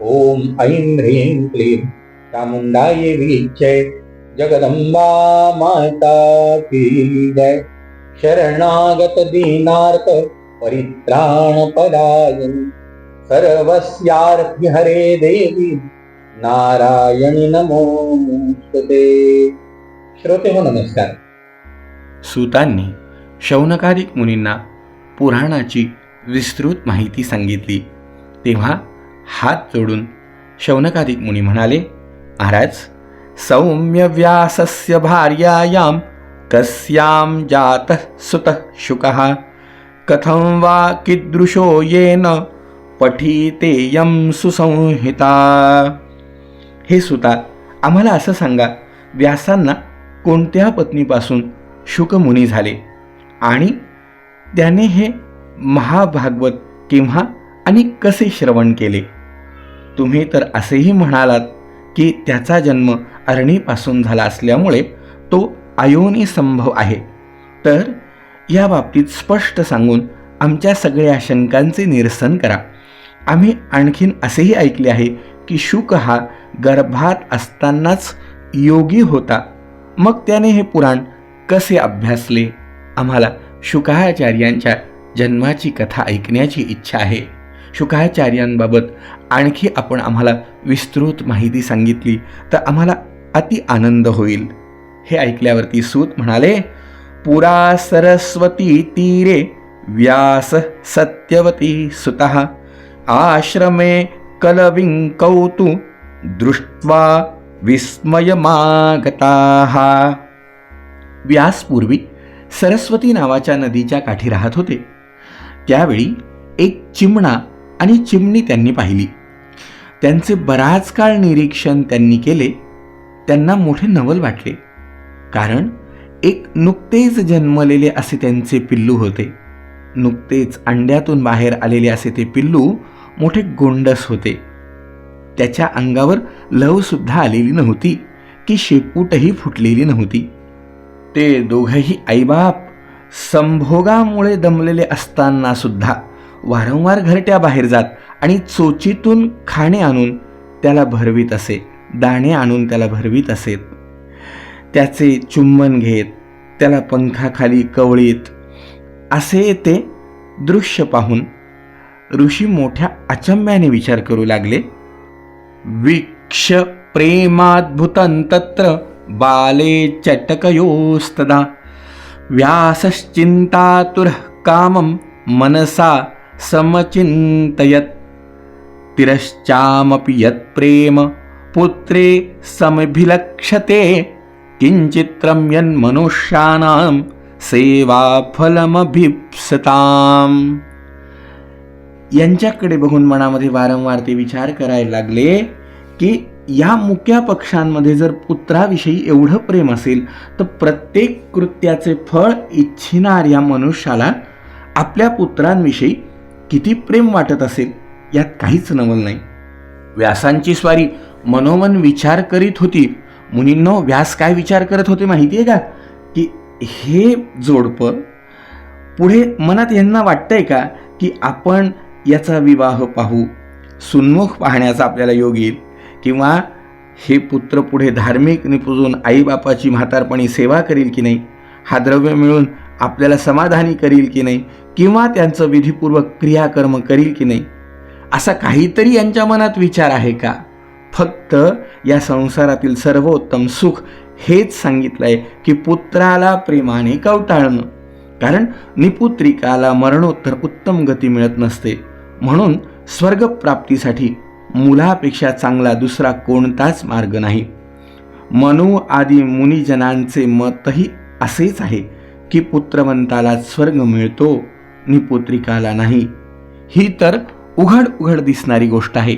ॐ ऐं ह्रीं क्लीं चामुंडाय वीक्षे जगदंबा माता की जय। शरणागत दीनार्थ परित्राण पदायन हरे देवी नारायणी नमोस्तुते श्रोते हो नमस्कार। सूतांनी शौनकादिक मुनींना पुराणाची विस्तृत माहिती सांगितली. तेव्हा हात जोडून शौनकादित मुनी म्हणाले महाराज सौम्य व्यासस्य भार्यायां कस्यां जातः सुतः शुकः? कथं वा कीदृशो येन पठीतेयं सुसंहिता? हे सुता आम्हाला असं सांगा व्यासांना कोणत्या पत्नीपासून शुकमुनी झाले? आणि त्याने हे महाभागवत केव्हा आणि कसे श्रवण केले? तुम्ही तर असेही म्हणालात की त्याचा जन्म अरणीपासून झाला असल्यामुळे तो अयोनी संभव आहे. तर या बाबतीत स्पष्ट सांगून आमच्या सगळ्या शंकांचे निरसन करा. आम्ही आणखीन असेही ऐकले आहे की शुक हा गर्भात असतानाच योगी होता. मग त्याने हे पुराण कसे अभ्यासले? आम्हाला शुकाचार्यांच्या जन्माची कथा ऐकण्याची इच्छा आहे. शुकाचार्यांबाबत आणखी आपण आम्हाला विस्तृत माहिती सांगितली तर आम्हाला अति आनंद होईल. हे ऐकल्यावरती सूत म्हणाले पुरा सरस्वती तीरे व्यास सत्यवती सुतः आश्रमे कलविं कौतु दृष्ट्वा विस्मयमागताः. व्यासपूर्वी सरस्वती नावाच्या नदीच्या काठी राहत होते. त्यावेळी एक चिमणा आणि चिमणी त्यांनी पाहिली. त्यांचे बराच काळ निरीक्षण त्यांनी केले त्यांना मोठे नवल वाटले. कारण एक नुकतेच जन्मलेले असे त्यांचे पिल्लू होते. नुकतेच अंड्यातून बाहेर आलेले असे ते पिल्लू मोठे गोंडस होते. त्याच्या अंगावर लवसुद्धा आलेली नव्हती की शेपूटही फुटलेली नव्हती. ते दोघंही आईबाप संभोगामुळे दमलेले असताना सुद्धा वारंवार घरट्या बाहेर जात आणि चोचीतून खाणे आणून त्याला भरवीत असे दाणे आणून त्याला भरवीत असेत त्याचे चुंबन घेत त्याला पंखाखाली कवळीत असे ते दृश्य पाहून ऋषी मोठ्या अचंब्याने विचार करू लागले. वीक्ष प्रेमाद्भुतं तत्र बाले चटकयोस्तदा व्यासश्चिन्तातुरः कामं मनसा समचिन्तयत्। तिरश्चामपि यत्प्रेम पुत्रे समभिलक्षते। किञ्चित्रं यन्मनुष्याणां सेवाफलमभिप्सताम्। यांच्याकडे बघून मनामध्ये वारंवार ते विचार करायला लागले की या मुक्या पक्षांमध्ये जर पुत्राविषयी एवढं प्रेम असेल तर प्रत्येक कृत्याचे फळ इच्छिणाऱ्या मनुष्याला आपल्या पुत्रांविषयी किती प्रेम वाटत असेल यात काहीच नवल नाही. व्यासांची स्वारी मनोमन विचार करीत होती. मुनींनो व्यास काय विचार करत होते माहिती आहे का? की हे जोडपं पुढे मनात यांना वाटतंय का? की आपण याचा विवाह पाहू सुन्मुख पाहण्याचा आपल्याला योग येईल. किंवा हे पुत्र पुढे धार्मिक निपुजून आईबापाची म्हातारपणी सेवा करील की नाही हा द्रव्य मिळून आपल्याला समाधानी करील की नाही? किंवा त्यांचं विधीपूर्वक क्रियाकर्म करील की नाही? असा काहीतरी यांच्या मनात विचार आहे का? फक्त या संसारातील सर्वोत्तम सुख हेच सांगितलंय की पुत्राला प्रेमाने कवटाळणं. कारण निपुत्रिकाला मरणोत्तर उत्तम गती मिळत नसते. म्हणून स्वर्गप्राप्तीसाठी मुलापेक्षा चांगला दुसरा कोणताच मार्ग नाही. मनू आदी मुनिजनांचे मतही असेच आहे. की पुत्रवंताला स्वर्ग मिळतो निपुत्रिकाला नाही. ही तर उघड उघड दिसणारी गोष्ट आहे.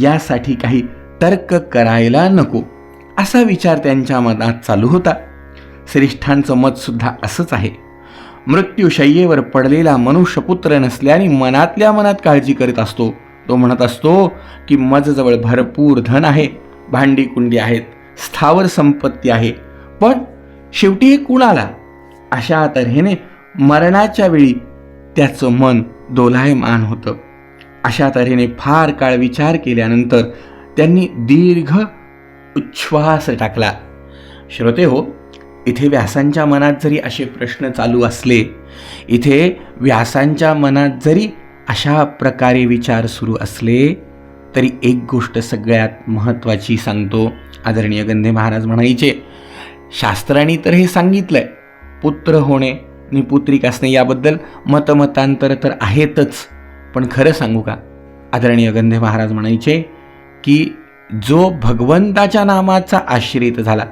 यासाठी काही तर्क करायला नको असा विचार त्यांच्या मनात चालू होता. श्रेष्ठांचं मतसुद्धा असंच आहे. मृत्यूशय्येवर पडलेला मनुष्यपुत्र नसल्याने मनातल्या मनात काळजी करीत असतो. तो म्हणत असतो की मजजवळ भरपूर धन आहे भांडी कुंडी आहेत स्थावर संपत्ती आहे. पण शेवटी हे कुणाला? अशा तऱ्हेने मरणाच्या वेळी त्याचं मन दोलायमान होतं. अशा तऱ्हेने फार काळ विचार केल्यानंतर त्यांनी दीर्घ उच्छ्वास टाकला. श्रोते हो इथे व्यासांच्या मनात जरी असे प्रश्न चालू असले इथे व्यासांच्या मनात जरी अशा प्रकारे विचार सुरू असले तरी एक गोष्ट सगळ्यात महत्त्वाची सांगतो आदरणीय गंधे महाराज म्हणायचे शास्त्रांनी तर हे सांगितलं आहे पुत्र होणे आणि पुत्रिक असणे याबद्दल मतमतांतर तर आहेतच. पण खरं सांगू का? आदरणीय गंधे महाराज म्हणायचे की जो भगवंताच्या नामाचा आश्रित झाला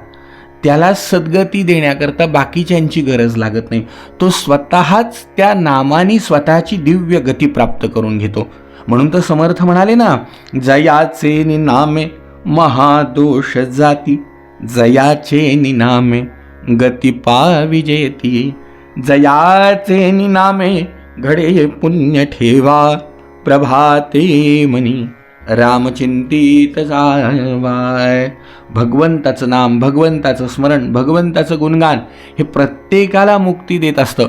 त्याला सद्गती देण्याकरता बाकीच्यांची गरज लागत नाही. तो स्वतःच त्या नामाने स्वतःची दिव्य गती प्राप्त करून घेतो. म्हणून तर समर्थ म्हणाले ना जयाचे निनामे महादोष जाती जयाचे निनामे गती पाविजेती जयाचे निनामे घडे पुण्य ठेवा प्रभाते मनी. रामचिंतित जावाय भगवंताचं नाम भगवंताचं स्मरण भगवंताचं गुणगान हे प्रत्येकाला मुक्ती देत असतं.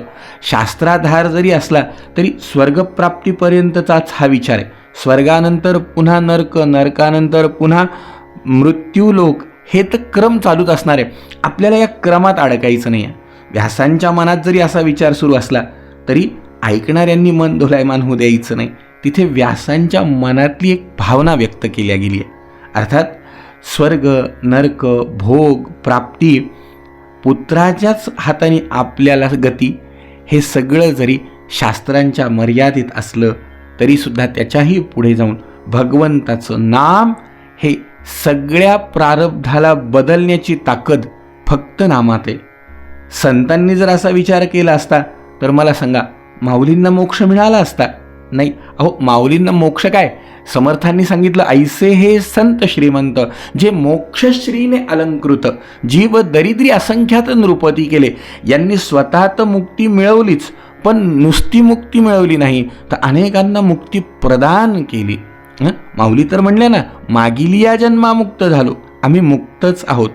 शास्त्राधार जरी असला तरी स्वर्गप्राप्तीपर्यंतचाच हा विचार आहे. स्वर्गानंतर पुन्हा नरक नरकानंतर पुन्हा मृत्यूलोक हे तर क्रम चालूच असणार आहे. आपल्याला या क्रमात अडकायचं नाही आहे. व्यासांच्या मनात जरी असा विचार सुरू असला तरी ऐकणाऱ्यांनी मन दोलायमान होऊ द्यायचं नाही. तिथे व्यासांच्या मनातली एक भावना व्यक्त केल्या गेली आहे. अर्थात स्वर्ग नर्क भोग प्राप्ती पुत्राच्याच हाताने आपल्याला गती हे सगळं जरी शास्त्रांच्या मर्यादित असलं तरीसुद्धा त्याच्याही पुढे जाऊन भगवंताचं नाम हे सगळ्या प्रारब्धाला बदलण्याची ताकद फक्त नामात आहे. संतांनी जर असा विचार केला असता तर मला सांगा माऊलींना मोक्ष मिळाला असता? नाही अहो माऊलींना मोक्ष काय? समर्थांनी सांगितलं ऐसे हे संत श्रीमंत जे मोक्षश्रीने अलंकृत जीव दरिद्री असंख्यात नृपती केले. यांनी स्वतः तर मुक्ती मिळवलीच पण नुसती मुक्ती मिळवली नाही तर अनेकांना मुक्ती प्रदान केली. माऊली तर म्हणले ना मागिली या जन्मामुक्त झालो आम्ही मुक्तच आहोत.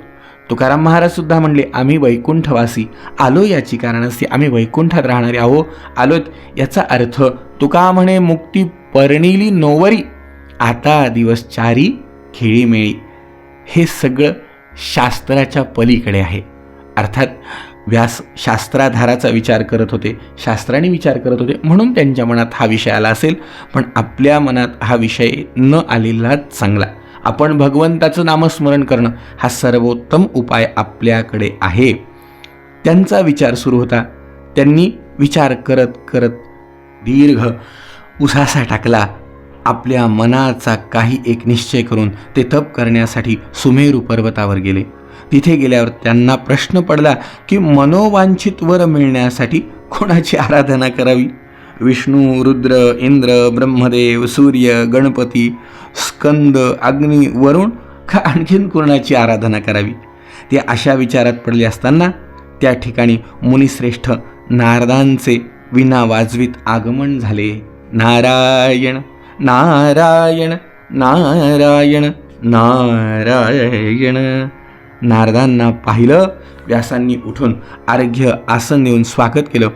तुकाराम महाराज सुद्धा म्हणले आम्ही वैकुंठवासी. आलो याची कारण असते आम्ही वैकुंठात राहणारे आहो. आलोत याचा अर्थ तुका म्हणे मुक्ती परणिली नोवरी आता दिवस चारी खेळीमेळी हे सगळं शास्त्राच्या पलीकडे आहे. अर्थात व्यास शास्त्राधाराचा विचार करत होते शास्त्राने विचार करत होते. म्हणून त्यांच्या मनात हा विषय आला असेल. पण आपल्या मनात हा विषय न आलेलाच चांगला. आपण भगवंताचं नामस्मरण करणं हा सर्वोत्तम उपाय आपल्याकडे आहे. त्यांचा विचार सुरू होता. त्यांनी विचार करत करत दीर्घ उसासा टाकला. आपल्या मनाचा काही एक निश्चय करून ते तप करण्यासाठी सुमेरू पर्वतावर गेले. तिथे गेल्यावर त्यांना प्रश्न पडला की मनोवांछित वर मिळण्यासाठी कोणाची आराधना करावी? विष्णू रुद्र इंद्र ब्रह्मदेव सूर्य गणपती स्कंद अग्नी वरुण का आणखीन कोणाची आराधना करावी? ते अशा विचारात पडले असताना त्या ठिकाणी मुनिश्रेष्ठ नारदांचे विना वाजवीत आगमन झाले. नारायण नारायण नारायण नारायण. नारदांना पाहिलं व्यासांनी उठून आरोग्य आसन देऊन स्वागत केलं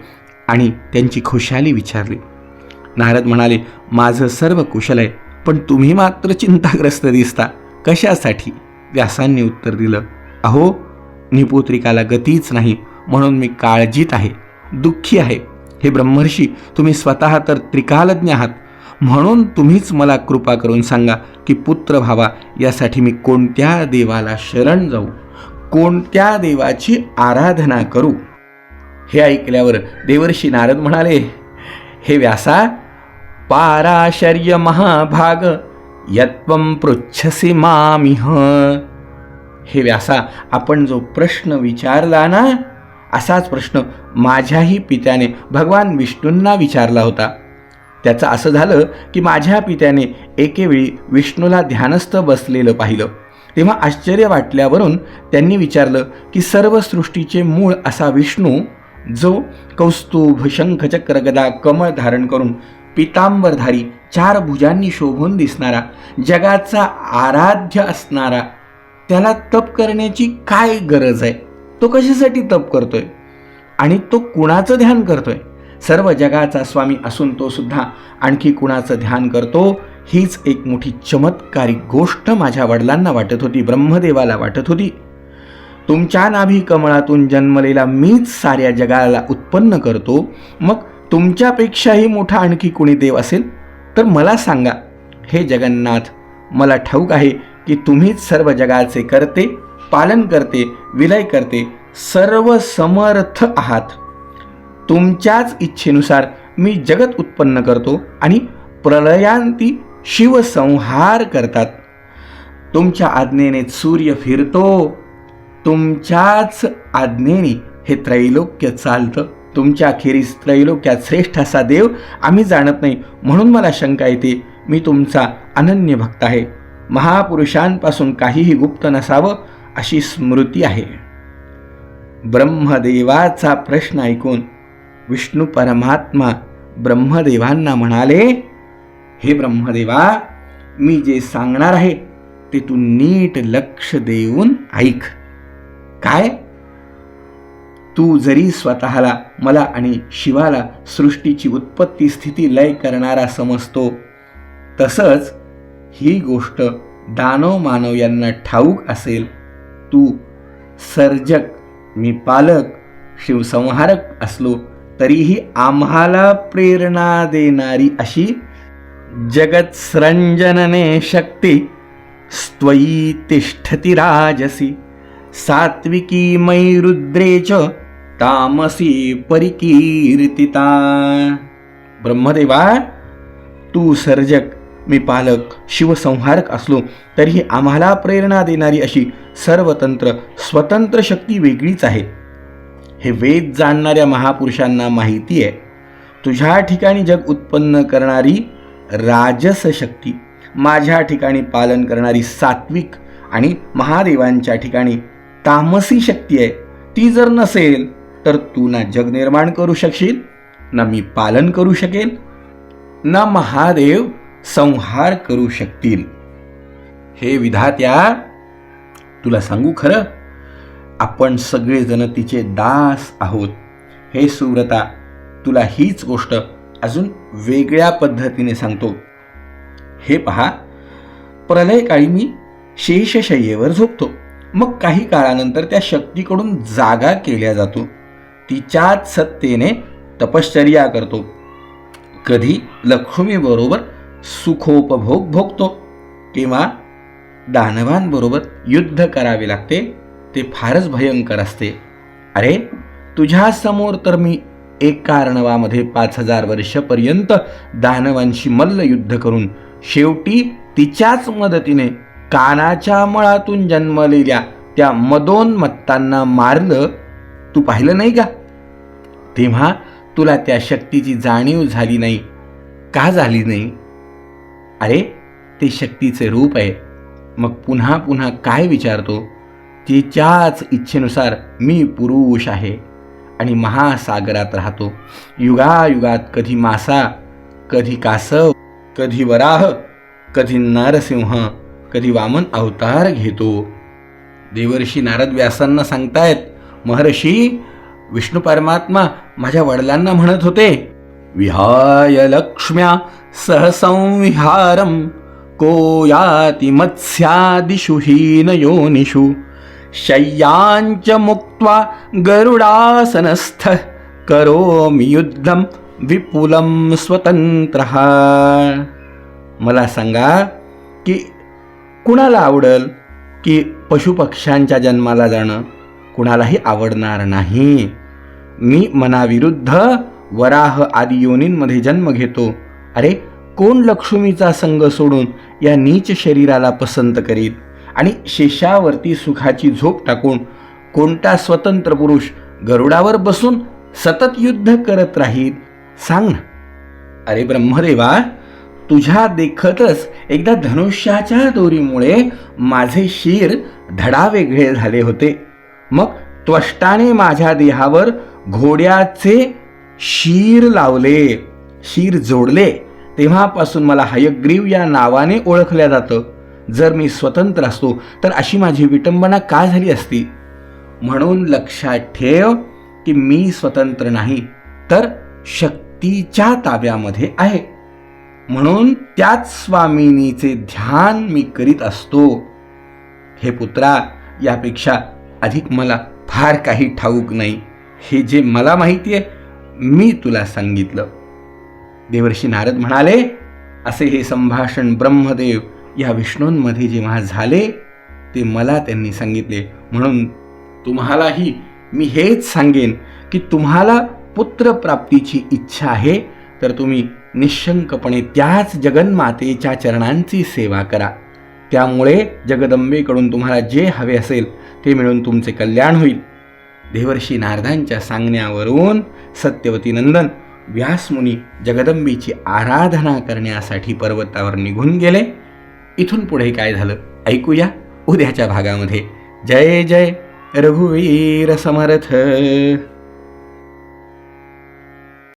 आणि त्यांची खुशाली विचारली. नारद म्हणाले माझं सर्व कुशल आहे पण तुम्ही मात्र चिंताग्रस्त दिसता. कशासाठी? व्यासांनी उत्तर दिलं अहो निपुत्रिकाला गतीच नाही म्हणून मी काळजीत आहे दुःखी आहे. हे ब्रह्मर्षी तुम्ही स्वतः तर त्रिकालज्ञ आहात म्हणून तुम्हीच मला कृपा करून सांगा की पुत्र व्हावा यासाठी मी कोणत्या देवाला शरण जाऊ? कोणत्या देवाची आराधना करू? हे ऐकल्यावर देवर्षी नारद म्हणाले हे व्यासा पाराशर्य महाभाग यत्वम पृच्छसी मामिह. हे व्यासा आपण जो प्रश्न विचारला ना असाच प्रश्न माझ्याही पित्याने भगवान विष्णूंना विचारला होता. त्याचं असं झालं की माझ्या पित्याने एकेवेळी विष्णूला ध्यानस्थ बसलेलं पाहिलं. तेव्हा आश्चर्य वाटल्यावरून त्यांनी विचारलं की सर्व सृष्टीचे मूळ असा विष्णू जो कौस्तुभ शंखचक्र गदा कमळ धारण करून पितांबरधारी चार भुजांनी शोभून दिसणारा जगाचा आराध्य असणारा त्याला तप करण्याची काय गरज आहे? तो कशासाठी तप करतोय? आणि तो कुणाचं ध्यान करतोय? सर्व जगाचा स्वामी असून तो सुद्धा आणखी कुणाचं ध्यान करतो? हीच एक मोठी चमत्कारिक गोष्ट माझ्या वडिलांना वाटत होती ब्रह्मदेवाला वाटत होती. तुमच्या नाभी कमळातून जन्मलेला मीच साऱ्या जगाला उत्पन्न करतो. मग तुमच्यापेक्षाही मोठा आणखी कुणी देव असेल? तर मला सांगा हे जगन्नाथ मला ठाऊक आहे की तुम्हीच सर्व जगाचे करते पालन करते विलय करते सर्व समर्थ आहात. तुमच्याच इच्छेनुसार मी जगत उत्पन्न करतो आणि प्रलयांती शिवसंहार करतात. तुमच्या आज्ञेने सूर्य फिरतो. तुमच्याच आज्ञेने हे त्रैलोक्य चालतं. तुमच्या अखेरीस त्रैलोक्यात श्रेष्ठ असा देव आम्ही जाणत नाही. म्हणून मला शंका येते मी तुमचा अनन्य भक्त आहे. महापुरुषांपासून काहीही गुप्त नसावं अशी स्मृती आहे. ब्रह्मदेवाचा प्रश्न ऐकून विष्णू परमात्मा ब्रह्मदेवांना म्हणाले हे ब्रह्मदेवा मी जे सांगणार आहे ते तू नीट लक्ष देऊन ऐक. काय? तू जरी स्वतःला मला आणि शिवाला सृष्टीची उत्पत्ती स्थिती लय करणारा समजतो. तसंच ही गोष्ट दानव मानव यांना ठाऊक असेल. तू सर्जक मी पालक शिवसंहारक असलो तरीही आम्हाला प्रेरणा देणारी अशी जगत्सृंजनने शक्ती स्त्वयी तिष्ठती राजसी सात्विकी मयी रुद्रे च तामसी परिकीर्तिता। ब्रह्मदेवा तू सर्जक मी पालक शिवसंहारक असलो तरीही आम्हाला प्रेरणा देणारी अशी सर्वतंत्र स्वतंत्र शक्ती वेगळीच आहे. हे वेद जाणणाऱ्या महापुरुषांना माहिती आहे. तुझ्या ठिकाणी जग उत्पन्न करणारी राजस शक्ती माझ्या ठिकाणी पालन करणारी सात्विक आणि महादेवांच्या ठिकाणी तामसी शक्ती आहे. ती जर नसेल तर तू ना जग निर्माण करू शकशील ना मी पालन करू शकेल ना महादेव संहार करू शकतील. हे विधात्या तुला सांगू खरं? आपण सगळेजण तिचे दास आहोत. हे सुव्रता तुला हीच गोष्ट अजून वेगळ्या पद्धतीने सांगतो. हे पहा प्रलयकाळी मी शेषशय्येवर झोपतो. मग काही काळानंतर त्या शक्तीकडून जागा केल्या जातो. तिच्याच सत्तेने तपश्चर्या करतो. कधी लक्ष्मीबरोबर सुखोपभोग भोगतो. किंवा दानवांबरोबर युद्ध करावे लागते. ते फारच भयंकर असते. अरे तुझ्या समोर तर मी एक कारणावामध्ये पाच हजार वर्षपर्यंत दानवांशी मल्लयुद्ध करून शेवटी तिच्याच मदतीने कानाच्या मळातून जन्मलेल्या त्या मदोन्मत्तांना मारलं. तू पाहिलं नाही का? तेव्हा तुला त्या शक्तीची जाणीव झाली नाही. का झाली नाही? अरे ते शक्तीचे रूप आहे. मग पुन्हा पुन्हा काय विचारतो? तिच्याच इच्छेनुसार मी पुरुष आहे आणि महासागरात राहतो. युगायुगात कधी मासा कधी कासव कधी वराह कधी नरसिंह कधी वामन अवतार घेतो. देवर्षी नारद व्यासांना सांगतायत महर्षी विष्णू परमात्मा माझ्या वडिलांना म्हणत होते विहाय लक्ष्म्या सहसंविहारम को याति मत्स्यादिषु हीन योनिषु शय्यांच मुक्त्वा गरुडासनस्थ करोमि युद्धम विपुलं स्वतंत्र मला सांगा की कुणाला आवडल की पशुपक्ष्यांच्या जन्माला जाणं? कुणालाही आवडणार नाही. मी मनाविरुद्ध वराह आदी योनींमध्ये जन्म घेतो. अरे कोण लक्ष्मीचा संग सोडून या नीच शरीराला पसंत करीत? आणि शेषावरती सुखाची झोप टाकून कोणता स्वतंत्र पुरुष गरुडावर बसून सतत युद्ध करत राहील? सांग ना. अरे ब्रह्मदेवा तुझ्या देखतच एकदा धनुष्याच्या दोरीमुळे माझे शिर धडा वेगळे झाले होते. मग त्वष्टाने माझ्या देहावर घोड्याचे शीर लावले शीर जोडले. तेव्हापासून मला हयग्रीव या नावाने ओळखल्या जातं. जर मी स्वतंत्र असतो तर अशी माझी विटंबना का झाली असती? म्हणून लक्षात ठेव की मी स्वतंत्र नाही तर शक्तीच्या ताब्यामध्ये आहे. म्हणून त्याच स्वामिनीचे ध्यान मी करीत असतो. हे पुत्रा यापेक्षा अधिक मला फार काही ठाऊक नाही. हे जे मला माहिती आहे मी तुला सांगितलं. देवर्षी नारद म्हणाले असे हे संभाषण ब्रह्मदेव या विष्णूंमध्ये जेव्हा झाले ते मला त्यांनी सांगितले. म्हणून तुम्हालाही मी हेच सांगेन की तुम्हाला पुत्रप्राप्तीची इच्छा आहे तर तुम्ही निशंकपणे त्याच जगन्मातेच्या चरणांची सेवा करा. त्यामुळे जगदंबेकडून तुम्हाला जे हवे असेल ते मिळून तुमचे कल्याण होईल. देवर्षी नारदांच्या सांगण्यावरून सत्यवती नंदन व्यासमुनी जगदंबेची आराधना करण्यासाठी पर्वतावर निघून गेले. इथून पुढे काय झालं? ऐकूया उद्याच्या भागामध्ये. जय जय. रघुवीर समर्थ.